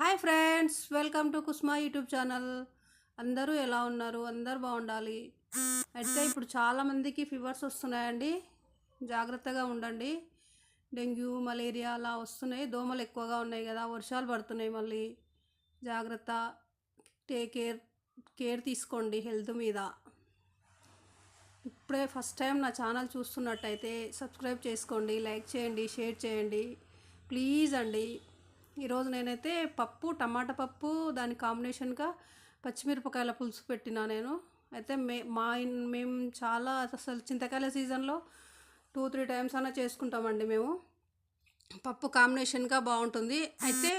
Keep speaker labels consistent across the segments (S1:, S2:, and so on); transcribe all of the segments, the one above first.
S1: Hi friends welcome to Kusma YouTube channel. అందరూ ఎలా ఉన్నారు? అందరు బాగుండాలి. అయితే ఇప్పుడు చాలామందికి ఫీవర్స్ వస్తున్నాయండి. జాగ్రత్తగా ఉండండి. డెంగ్యూ మలేరియా అలా వస్తున్నాయి. దోమలు ఎక్కువగా ఉన్నాయి కదా వర్షాలు పడుతున్నాయి మళ్ళీ. జాగ్రత్త. టేక్ కేర్ కేర్ తీసుకోండి హెల్త్ మీద. ఇప్పుడే ఫస్ట్ టైం నా ఛానల్ చూస్తున్నట్టయితే సబ్స్క్రైబ్ చేసుకోండి లైక్ చేయండి షేర్ చేయండి. ప్లీజ్ అండి. ఈరోజు నేనైతే పప్పు టమాటా పప్పు దాని కాంబినేషన్గా పచ్చిమిరపకాయల పులుసు పెట్టినా నేను. అయితే మే మా మేము చాలా అసలు చింతకాయల సీజన్లో టూ త్రీ టైమ్స్ అన్నా చేసుకుంటామండి మేము. పప్పు కాంబినేషన్గా బాగుంటుంది. అయితే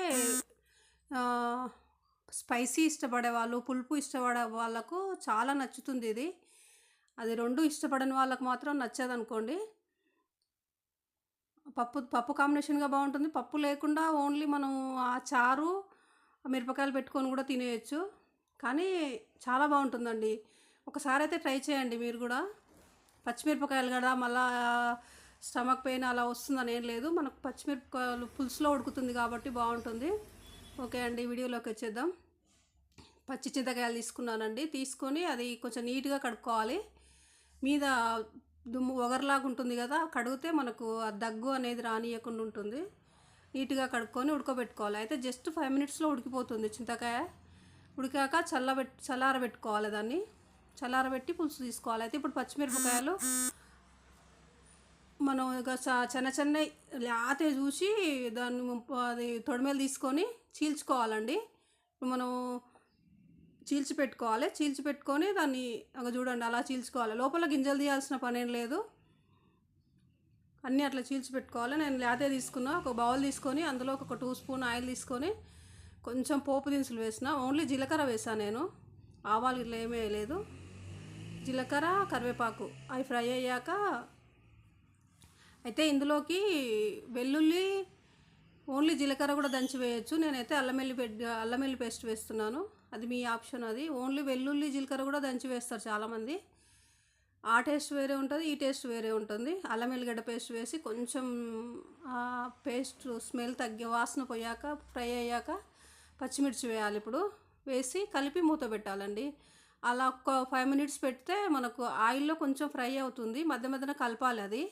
S1: స్పైసీ ఇష్టపడే వాళ్ళు పులుపు ఇష్టపడే వాళ్ళకు చాలా నచ్చుతుంది ఇది. అది రెండు ఇష్టపడని వాళ్ళకు మాత్రం నచ్చదు అనుకోండి పప్పు పప్పు కాంబినేషన్గా బాగుంటుంది. పప్పు లేకుండా ఓన్లీ మనం ఆ చారు ఆ మిరపకాయలు పెట్టుకొని కూడా తినేయచ్చు. కానీ చాలా బాగుంటుందండి. ఒకసారి అయితే ట్రై చేయండి మీరు కూడా. పచ్చిమిరపకాయలు కదా మళ్ళా స్టమక్ పెయిన్ అలా వస్తుందని ఏం లేదు. మనకు పచ్చిమిరపకాయలు పులుసులో ఉడుకుతుంది కాబట్టి బాగుంటుంది. ఓకే అండి వీడియోలోకి వచ్చేద్దాం. పచ్చి చింతకాయలు తీసుకున్నానండి. తీసుకొని అది కొంచెం నీట్గా కడుక్కోవాలి. మీద దుమ్ము ఒగరలాగా ఉంటుంది కదా కడిగితే మనకు ఆ దగ్గు అనేది రానియకుండా ఉంటుంది. నీట్గా కడుక్కొని ఉడకబెట్టుకోవాలి. అయితే జస్ట్ ఫైవ్ మినిట్స్లో ఉడికిపోతుంది చింతకాయ. ఉడికాక చల్లబెట్ చల్లారబెట్టుకోవాలి దాన్ని. చల్లారబెట్టి పులుసు తీసుకోవాలి. అయితే ఇప్పుడు పచ్చిమిరపకాయలు మనం ఇక చిన్న చిన్న లేతే చూసి దాన్ని అది తొడిమేలు తీసుకొని చీల్చుకోవాలండి. ఇప్పుడు మనం చీల్చి పెట్టుకోవాలి చీల్చి పెట్టుకొని దాన్ని ఒక చూడండి అలా చీల్చుకోవాలి. లోపల గింజలు తీయాల్సిన పనేం లేదు. అన్నీ అట్లా చీల్చి పెట్టుకోవాలి నేను లేతే తీసుకున్నా ఒక బౌల్ తీసుకొని అందులో ఒక టూ స్పూన్ ఆయిల్ తీసుకొని కొంచెం పోపు దినుసులు వేసిన ఓన్లీ జీలకర్ర వేసాను నేను. ఆవాలు ఇట్లా ఏమీ వేయలేదు. జీలకర్ర కరివేపాకు అవి ఫ్రై అయ్యాక అయితే ఇందులోకి వెల్లుల్లి ఓన్లీ జీలకర్ర కూడా దంచి వేయచ్చు. నేనైతే అల్లం అల్లమెల్లి అల్లం వెల్లి పేస్ట్ వేస్తున్నాను. అది మీ ఆప్షన్ అది. ఓన్లీ వెల్లుల్లి జీలకర్ర కూడా దంచి వేస్తారు చాలామంది. ఆ టేస్ట్ వేరే ఉంటుంది ఈ టేస్ట్ వేరే ఉంటుంది. అల్లం వెల్లిగడ్డ పేస్ట్ వేసి కొంచెం పేస్ట్ స్మెల్ తగ్గి వాసన పోయాక ఫ్రై అయ్యాక పచ్చిమిర్చి వేయాలి ఇప్పుడు. వేసి కలిపి మూత పెట్టాలండి. అలా ఒక ఫైవ్ మినిట్స్ పెడితే మనకు ఆయిల్లో కొంచెం ఫ్రై అవుతుంది. మధ్య మధ్యన కలపాలి అది.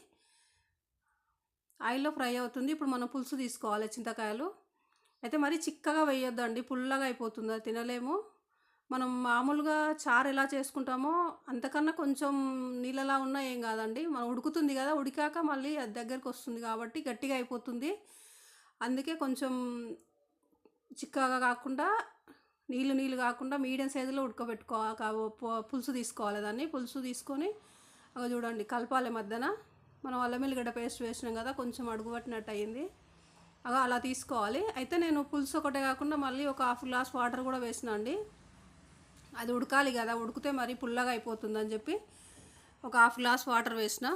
S1: ఆయిల్లో ఫ్రై అవుతుంది. ఇప్పుడు మనం పులుసు తీసుకోవాలి చింతకాయలు. అయితే మరీ చిక్కగా వేయొద్దండి. పుల్లగా అయిపోతుంది. అది తినలేము. మనం మామూలుగా చారు ఎలా చేసుకుంటామో అంతకన్నా కొంచెం నీళ్ళలా ఉన్నా ఏం కాదండి. మనం ఉడుకుతుంది కదా ఉడికాక మళ్ళీ అది దగ్గరికి వస్తుంది కాబట్టి గట్టిగా అయిపోతుంది. అందుకే కొంచెం చిక్కగా కాకుండా నీళ్ళు నీళ్ళు కాకుండా మీడియం సైజులో ఉడకబెట్టుకో పులుసు తీసుకోవాలి దాన్ని. పులుసు తీసుకొని అగ చూడండి కలపాలి మధ్యన. మనం అల్లం వెల్లిగడ్డ పేస్ట్ వేసినాం కదా కొంచెం అడుగుపట్టినట్టు అయింది అయ్యింది అలా తీసుకోవాలి. అయితే నేను పులుసు ఒకటే కాకుండా మళ్ళీ ఒక హాఫ్ గ్లాస్ వాటర్ కూడా వేసిన అండి. అది ఉడకాలి కదా ఉడికితే మరి పుల్లగా అయిపోతుందని చెప్పి ఒక హాఫ్ గ్లాస్ వాటర్ వేసిన.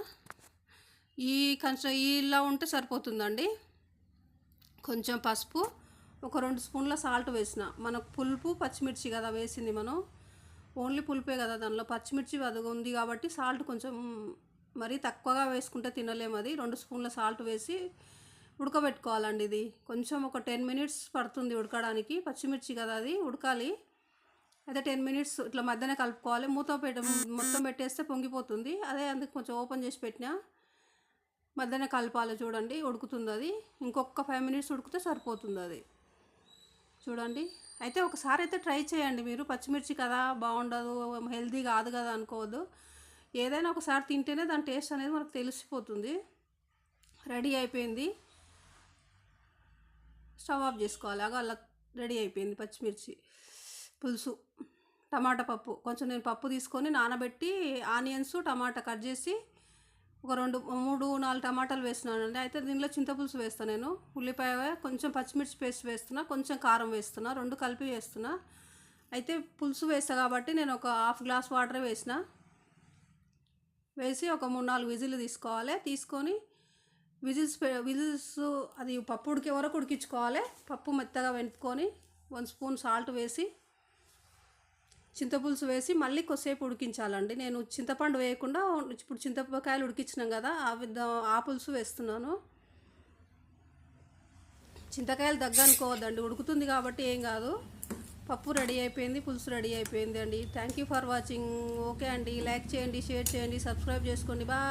S1: ఈ కొంచెం ఇలా ఉంటే సరిపోతుందండి. కొంచెం పసుపు ఒక రెండు స్పూన్ల సాల్ట్ వేసిన. మనకు పులుపు పచ్చిమిర్చి కదా వేసింది మనం. ఓన్లీ పులుపే కదా దానిలో. పచ్చిమిర్చి అది ఉంది కాబట్టి సాల్ట్ కొంచెం మరీ తక్కువగా వేసుకుంటే తినలేము అది. రెండు స్పూన్ల సాల్ట్ వేసి ఉడకబెట్టుకోవాలండి ఇది. కొంచెం ఒక టెన్ మినిట్స్ పడుతుంది ఉడకడానికి. పచ్చిమిర్చి కదా అది ఉడకాలి. అయితే టెన్ మినిట్స్ ఇట్లా మధ్యనే కలుపుకోవాలి. మూత పెట్ట మొత్తం పెట్టేస్తే పొంగిపోతుంది. అదే అందుకు కొంచెం ఓపెన్ చేసి పెట్టినా మధ్యనే కలపాలి చూడండి. ఉడుకుతుంది అది. ఇంకొక ఫైవ్ మినిట్స్ ఉడికితే సరిపోతుంది అది. చూడండి. అయితే ఒకసారి అయితే ట్రై చేయండి మీరు. పచ్చిమిర్చి కదా బాగుండదు హెల్తీ కాదు కదా అనుకోవద్దు. ఏదైనా ఒకసారి తింటేనే దాని టేస్ట్ అనేది మనకు తెలిసిపోతుంది. రెడీ అయిపోయింది. స్టవ్ ఆఫ్ చేసుకోవాలి. అలా అలా రెడీ అయిపోయింది పచ్చిమిర్చి పులుసు టమాటా పప్పు. కొంచెం నేను పప్పు తీసుకొని నానబెట్టి ఆనియన్స్ టమాటా కట్ చేసి ఒక రెండు మూడు నాలుగు టమాటాలు వేస్తున్నానండి అయితే దీనిలో చింతపులుసు వేస్తాను నేను. ఉల్లిపాయ కొంచెం పచ్చిమిర్చి పేస్ట్ వేస్తున్నా కొంచెం కారం వేస్తున్నా రెండు కలిపి వేస్తున్నా. అయితే పులుసు వేస్తా కాబట్టి నేను ఒక హాఫ్ గ్లాస్ వాటర్ వేసిన. వేసి ఒక మూడు నాలుగు విజిల్ తీసుకోవాలి. తీసుకొని విజిల్స్ విజిల్స్ అది పప్పు ఉడికే వరకు ఉడికించుకోవాలి. పప్పు మెత్తగా వెంపుకొని వన్ స్పూన్ సాల్ట్ వేసి చింతపులుసు వేసి మళ్ళీ కొద్దిసేపు ఉడికించాలండి. నేను చింతపండు వేయకుండా ఇప్పుడు చింతపకాయలు ఉడికించినాం కదా ఆ విధ ఆ పులుసు వేస్తున్నాను. చింతకాయలు దగ్గ అనుకోవద్దండి ఉడుకుతుంది కాబట్టి ఏం కాదు. పప్పు రెడీ అయిపోయింది పులుసు రెడీ అయిపోయింది అండి thank you for watching okay అండి లైక్ చేయండి షేర్ చేయండి సబ్స్క్రైబ్ చేసుకోండి. బాయ్